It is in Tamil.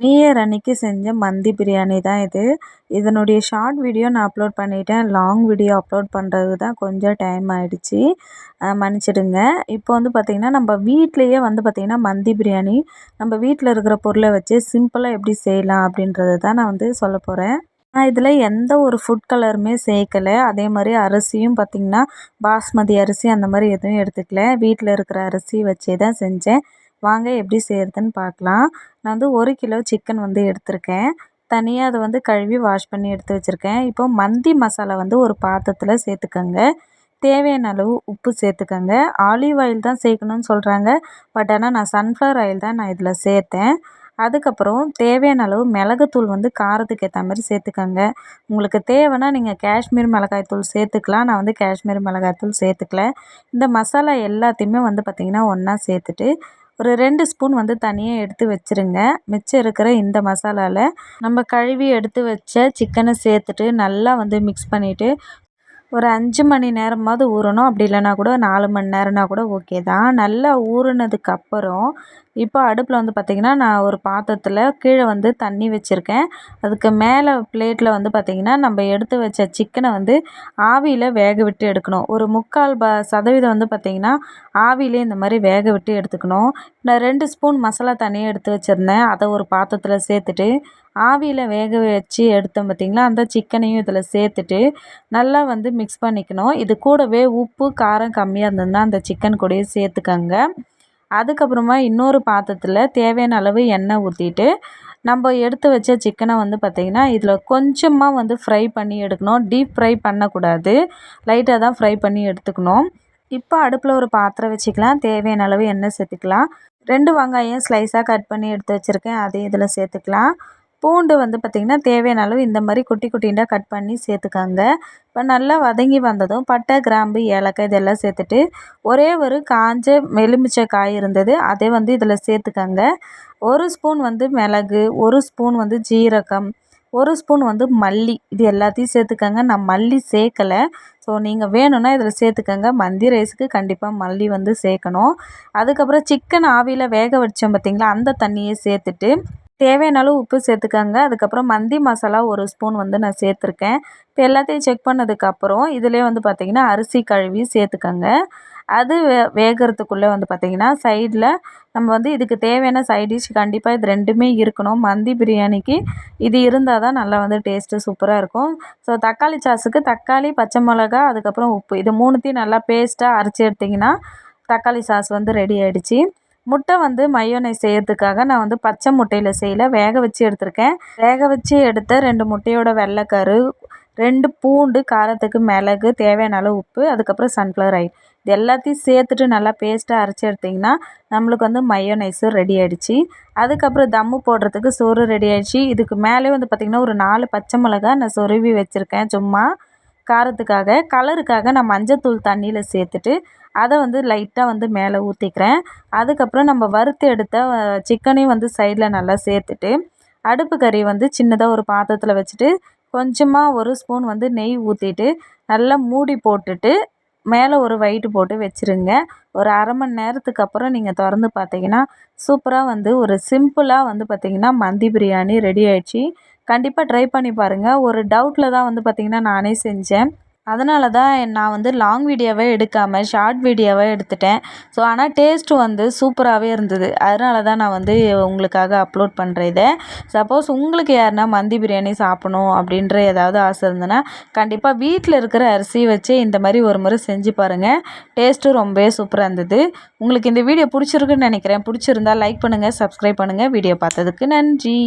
நியூ இயர் அன்னைக்கு செஞ்ச மந்தி பிரியாணி தான் இது. இதனுடைய ஷார்ட் வீடியோ நான் அப்லோட் பண்ணிட்டேன். லாங் வீடியோ அப்லோட் பண்ணுறது தான் கொஞ்சம் டைம் ஆகிடுச்சி மன்னிச்சிடுங்க. இப்போ வந்து பார்த்திங்கன்னா நம்ம வீட்லேயே வந்து பார்த்திங்கன்னா மந்தி பிரியாணி நம்ம வீட்டில் இருக்கிற பொருளை வச்சு சிம்பிளாக எப்படி செய்யலாம் அப்படின்றது தான் நான் வந்து சொல்ல போகிறேன் நான் இதில் எந்த ஒரு ஃபுட் கலருமே சேர்க்கலை. அதே மாதிரி அரிசியும் பார்த்திங்கன்னா பாஸ்மதி அரிசி அந்த மாதிரி எதுவும் எடுத்துக்கல. வீட்டில் இருக்கிற அரிசி வச்சே தான் செஞ்சேன். வாங்க எப்படி செய்கிறதுன்னு பார்க்கலாம். நான் வந்து ஒரு கிலோ சிக்கன் வந்து எடுத்திருக்கேன். தனியாக அதை வந்து கழுவி வாஷ் பண்ணி எடுத்து வச்சுருக்கேன். இப்போ மந்தி மசாலா வந்து ஒரு பாத்திரத்தில் சேர்த்துக்கோங்க. தேவையான அளவு உப்பு சேர்த்துக்கோங்க. ஆலிவ் ஆயில் தான் சேர்க்கணுன்னு சொல்கிறாங்க பட் ஆனால் நான் சன்ஃப்ளவர் ஆயில் தான் நான் இதில் சேர்த்தேன். அதுக்கப்புறம் தேவையான அளவு மிளகுத்தூள் வந்து காரத்துக்கு ஏற்ற மாதிரி சேர்த்துக்கோங்க. உங்களுக்கு தேவைன்னா நீங்கள் காஷ்மீர் மிளகாய் தூள் சேர்த்துக்கலாம். நான் வந்து காஷ்மீர் மிளகாய் தூள் சேர்த்துக்கல. இந்த மசாலா எல்லாத்தையுமே வந்து பார்த்திங்கன்னா ஒன்றா சேர்த்துட்டு ஒரு ரெண்டு ஸ்பூன் வந்து தனியாக எடுத்து வச்சுருங்க. மிச்சம் இருக்கிற இந்த மசாலாவில் நம்ம கழுவி எடுத்து வச்ச சிக்கனை சேர்த்துட்டு நல்லா வந்து மிக்ஸ் பண்ணிவிட்டு ஒரு அஞ்சு மணி நேரமாவது ஊறணும். அப்படி இல்லைனா கூட நாலு மணி நேரம்னா கூட ஓகே தான். நல்லா ஊறினதுக்கப்புறம் இப்போ அடுப்பில் வந்து பார்த்திங்கன்னா நான் ஒரு பாத்திரத்தில் கீழே வந்து தண்ணி வச்சுருக்கேன். அதுக்கு மேலே பிளேட்டில் வந்து பார்த்திங்கன்னா நம்ம எடுத்து வச்ச சிக்கனை வந்து ஆவியில் வேக விட்டு எடுக்கணும். ஒரு முக்கால் ப சதவீதம் வந்து பார்த்திங்கன்னா ஆவியிலே இந்த மாதிரி வேக விட்டு எடுத்துக்கணும். நான் ரெண்டு ஸ்பூன் மசாலா தனியாக எடுத்து வச்சுருந்தேன். அதை ஒரு பாத்திரத்தில் சேர்த்துட்டு ஆவியில் வேக வச்சு எடுத்தோம் பார்த்திங்களா அந்த சிக்கனையும் இதில் சேர்த்துட்டு நல்லா வந்து மிக்ஸ் பண்ணிக்கணும். இது கூடவே உப்பு காரம் கம்மியாக இருந்ததுன்னா அந்த சிக்கன் கூடயே சேர்த்துக்கங்க. அதுக்கப்புறமா இன்னொரு பாத்திரத்தில் தேவையான அளவு எண்ணெய் ஊற்றிட்டு நம்ம எடுத்து வச்ச சிக்கனை வந்து பார்த்திங்கன்னா இதில் கொஞ்சமாக வந்து ஃப்ரை பண்ணி எடுக்கணும். டீப் ஃப்ரை பண்ணக்கூடாது. லைட்டாக தான் ஃப்ரை பண்ணி எடுத்துக்கணும். இப்போ அடுப்பில் ஒரு பாத்திரம் வச்சுக்கலாம். தேவையான அளவு எண்ணெய் சேர்த்துக்கலாம். ரெண்டு வெங்காயம் ஸ்லைஸாக கட் பண்ணி எடுத்து வச்சுருக்கேன். அதையும் இதில் சேர்த்துக்கலாம். பூண்டு வந்து பார்த்திங்கன்னா தேவையான அளவு இந்த மாதிரி குட்டி குட்டிண்டாக கட் பண்ணி சேர்த்துக்காங்க. இப்போ நல்லா வதங்கி வந்ததும் பட்டை கிராம்பு ஏலக்காய் இதெல்லாம் சேர்த்துட்டு ஒரே ஒரு காஞ்ச எலுமிச்சை காய் இருந்தது அதை வந்து இதில் சேர்த்துக்காங்க. ஒரு ஸ்பூன் வந்து மிளகு ஒரு ஸ்பூன் வந்து ஜீரகம் ஒரு ஸ்பூன் வந்து மல்லி இது எல்லாத்தையும் சேர்த்துக்கோங்க. நான் மல்லி சேர்க்கலை. ஸோ நீங்கள் வேணும்னா இதில் சேர்த்துக்கோங்க. மந்தி ரைஸுக்கு கண்டிப்பாக மல்லி வந்து சேர்க்கணும். அதுக்கப்புறம் சிக்கன் ஆவியில் வேக வச்சோம் பார்த்திங்களா அந்த தண்ணியை சேர்த்துட்டு தேவையான அளவு உப்பு சேர்த்துக்கோங்க. அதுக்கப்புறம் மந்தி மசாலா ஒரு ஸ்பூன் வந்து நான் சேர்த்துருக்கேன். இப்போ எல்லாத்தையும் செக் பண்ணதுக்கப்புறம் இதிலே வந்து பார்த்திங்கன்னா அரிசி கழுவி சேர்த்துக்கோங்க. அது வே வேகிறதுக்குள்ளே வந்து பார்த்திங்கன்னா சைடில் நம்ம வந்து இதுக்கு தேவையான சைட் டிஷ் கண்டிப்பாக இது ரெண்டுமே இருக்கணும். மந்தி பிரியாணிக்கு இது இருந்தால் தான் நல்லா வந்து டேஸ்ட்டு சூப்பராக இருக்கும். ஸோ தக்காளி சாஸுக்கு தக்காளி பச்சை மிளகா அதுக்கப்புறம் உப்பு. இது மூணுத்தையும் நல்லா பேஸ்ட்டாக அரைச்சி எடுத்திங்கன்னா தக்காளி சாஸ் வந்து ரெடி ஆகிடுச்சி முட்டை வந்து மயோனைஸ் செய்யறதுக்காக நான் வந்து பச்சை முட்டையில் செய்யலை. வேக வச்சு எடுத்திருக்கேன். வேக வச்சு எடுத்த ரெண்டு முட்டையோட வெள்ளைக்கரு ரெண்டு பூண்டு காரத்துக்கு மிளகு தேவையான அளவு உப்பு அதுக்கப்புறம் சன்ஃப்ளவர் ஆயில் இது எல்லாத்தையும் சேர்த்துட்டு நல்லா பேஸ்ட்டாக அரைச்சி எடுத்திங்கன்னா நம்மளுக்கு வந்து மயோனைஸு ரெடி ஆகிடுச்சி அதுக்கப்புறம் தம்மு போடுறதுக்கு சோறு ரெடி ஆகிடுச்சி இதுக்கு மேலே வந்து பார்த்திங்கன்னா ஒரு நாலு பச்சை மிளகா நான் சொருவி வச்சுருக்கேன் சும்மா. காரத்துக்காக கலருக்காக நான் மஞ்சத்தூள் தண்ணியில் சேர்த்துட்டு அதை வந்து லைட்டாக வந்து மேலே ஊற்றிக்கிறேன் அதுக்கப்புறம் நம்ம வறுத்து எடுத்த சிக்கனையும் வந்து சைடில் நல்லா சேர்த்துட்டு அடுப்பு கறி வந்து சின்னதாக ஒரு பாத்திரத்தில் வச்சுட்டு கொஞ்சமாக ஒரு ஸ்பூன் வந்து நெய் ஊற்றிட்டு நல்லா மூடி போட்டுட்டு மேலே ஒரு வெயிட்டு போட்டு வச்சுருங்க. ஒரு அரை மணி நேரத்துக்கு அப்புறம் நீங்கள் திறந்து பார்த்தீங்கன்னா சூப்பராக வந்து ஒரு சிம்பிளாக வந்து பார்த்திங்கன்னா மந்தி பிரியாணி ரெடி ஆயிடுச்சு. கண்டிப்பாக ட்ரை பண்ணி பாருங்கள் ஒரு டவுட்டில் தான் வந்து பார்த்திங்கன்னா நானே செஞ்சேன். அதனால தான் நான் வந்து லாங் வீடியோவே எடுக்காமல் ஷார்ட் வீடியோவாக எடுத்துட்டேன். ஸோ ஆனால் டேஸ்ட்டு வந்து சூப்பராகவே இருந்தது. அதனால தான் நான் வந்து உங்களுக்காக அப்லோட் பண்ணுறேன் இதை. சப்போஸ் உங்களுக்கு யாருன்னா மந்தி பிரியாணி சாப்பிடணும் அப்படின்ற ஏதாவது ஆசை இருந்ததுன்னா கண்டிப்பாக வீட்டில் இருக்கிற அரிசி வச்சு இந்த மாதிரி ஒரு முறை செஞ்சு பாருங்கள் டேஸ்ட்டும் ரொம்பவே சூப்பராக இருந்தது. உங்களுக்கு இந்த வீடியோ பிடிச்சிருக்குன்னு நினைக்கிறேன். பிடிச்சிருந்தா லைக் பண்ணுங்கள் சப்ஸ்கிரைப் பண்ணுங்கள் வீடியோ பார்த்ததுக்கு நன்றி.